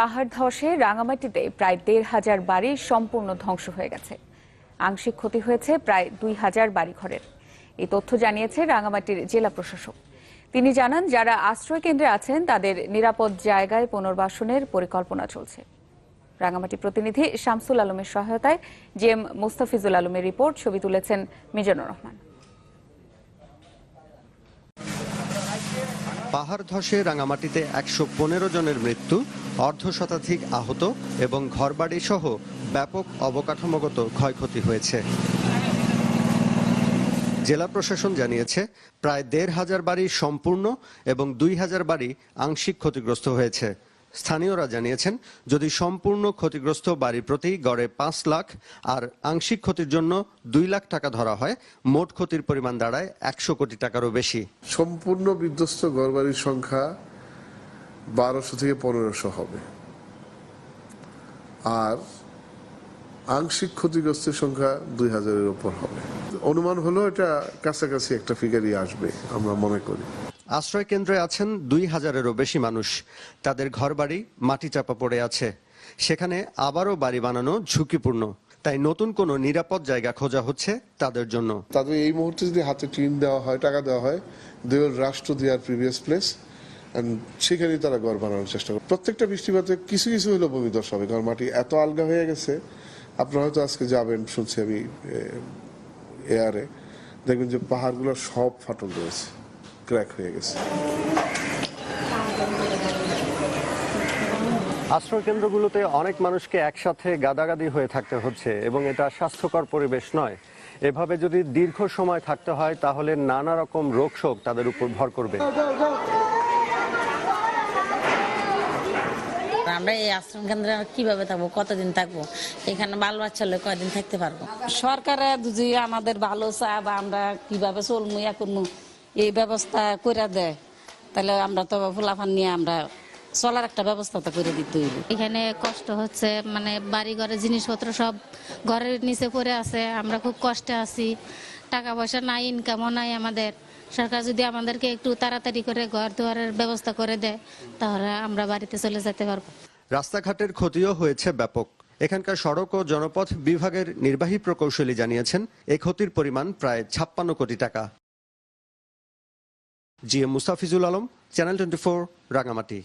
পাহাড় ধসে রাঙামাটিতে প্রায় দেড় হাজার বাড়ি সম্পূর্ণ ধ্বংস হয়ে গেছে। আংশিক ক্ষতি হয়েছে প্রায় দুই হাজার বাড়িঘরের। এই তথ্য জানিয়েছে রাঙামাটির জেলা প্রশাসক। তিনি জানান, যারা আশ্রয় কেন্দ্রে আছেন, তাদের নিরাপদ জায়গায় পুনর্বাসনের পরিকল্পনা চলছে। রাঙামাটি প্রতিনিধি শামসুল আলমের সহায়তায় জি এম মুস্তাফিজুল আলমের রিপোর্ট, ছবি তুলেছেন মিজানুর রহমান। পাহাড় ধসে রাঙামাটিতে একশো পনেরো জনের মৃত্যু, অর্ধ শতাধিক আহত এবং ঘরবাড়ি সহ ব্যাপক অবকাঠামোগত ক্ষয়ক্ষতি হয়েছে। জেলা প্রশাসন জানিয়েছে, প্রায় দেড় হাজার বাড়ি সম্পূর্ণ এবং দুই হাজার বাড়ি আংশিক ক্ষতিগ্রস্ত হয়েছে। স্থানীয়রা জানিয়েছেন, যদি সম্পূর্ণ ক্ষতিগ্রস্ত বাড়ি প্রতি গড়ে পাঁচ লাখ আর আংশিক ক্ষতির জন্য দুই লাখ টাকা ধরা হয়, মোট ক্ষতির পরিমাণ দাঁড়ায় একশো কোটি টাকারও বেশি। সম্পূর্ণ বিধ্বস্ত ঘরবাড়ির সংখ্যা বারোশো থেকে পনেরোশো হবে। আর আংশিক ক্ষতিগ্রস্তের সংখ্যা দুই হাজারের উপর হবে। অনুমান হলো এটা কাছাকাছি একটা ফিগারই আসবে, আমরা মনে করি। আশ্রয় কেন্দ্রে আছেন দুই হাজারেরও বেশি মানুষ তাদের ঘরবাড়ি মাটি চাপা পড়ে আছে সেখানে আবারও বাড়ি বানানো ঝুঁকিপূর্ণ তাই নতুন কোনো নিরাপদ জায়গা খোঁজা হচ্ছে তাদের জন্য তাদের এই মুহূর্তে যদি হাতে টিন দেওয়া হয় টাকা দেওয়া হয় দে রাষ্ট্র দেওয়ার প্রিভিয়াস প্লেস সেখানেই তারা ঘর বানানোর চেষ্টা করে প্রত্যেকটা বৃষ্টিপাতে কিছু কিছু হলো ভূমিধস হবে কারণ মাটি এত আলগা হয়ে গেছে আপনারা হয়তো আজকে যাবেন শুনছি আমি এয়ারে দেখবেন যে পাহাড়গুলো সব ফাটল রয়েছে ক্র্যাক হয়ে গেছে। আশ্রয় কেন্দ্রগুলোতে অনেক মানুষকে একসাথে গাদাগাদি হয়ে থাকতে হচ্ছে এবং এটা স্বাস্থ্যকর পরিবেশ নয়। এভাবে যদি দীর্ঘ সময় থাকতে হয় তাহলে নানা রকম রোগ শোক তাদের উপর ভর করবে। আমরা এই আশ্রম কেন্দ্রে কীভাবে থাকব? কতদিন থাকব? এখানে বাল বাচ্চা হলে কয়দিন থাকতে পারব? সরকারে যদি আমাদের ভালো চা বা আমরা কীভাবে চলমু ইয়া করমু এই ব্যবস্থা করে দেয় তাহলে আমরা তো ফুলাফান নিয়ে আমরা চলার একটা ব্যবস্থা তো করে দিতে হইব। এখানে কষ্ট হচ্ছে মানে বাড়ি ঘরের জিনিসপত্র সব ঘরের নিচে পড়ে আছে আমরা খুব কষ্টে আছি। টাকা পয়সা নাই ইনকামও নাই আমাদের। সরকার যদি আমাদেরকে একটু তাড়াতাড়ি করে ঘর দুয়ারের ব্যবস্থা করে দেয় তাহলে আমরা বাড়িতে চলে যেতে পারব। রাস্তাঘাটের ক্ষতিও হয়েছে ব্যাপক। এখানকার সড়ক ও জনপথ বিভাগের নির্বাহী প্রকৌশলী জানিয়েছেন এই ক্ষতির পরিমাণ প্রায় ছাপ্পান্ন কোটি টাকা। G M Mustafizul Alam channel twenty Rangamati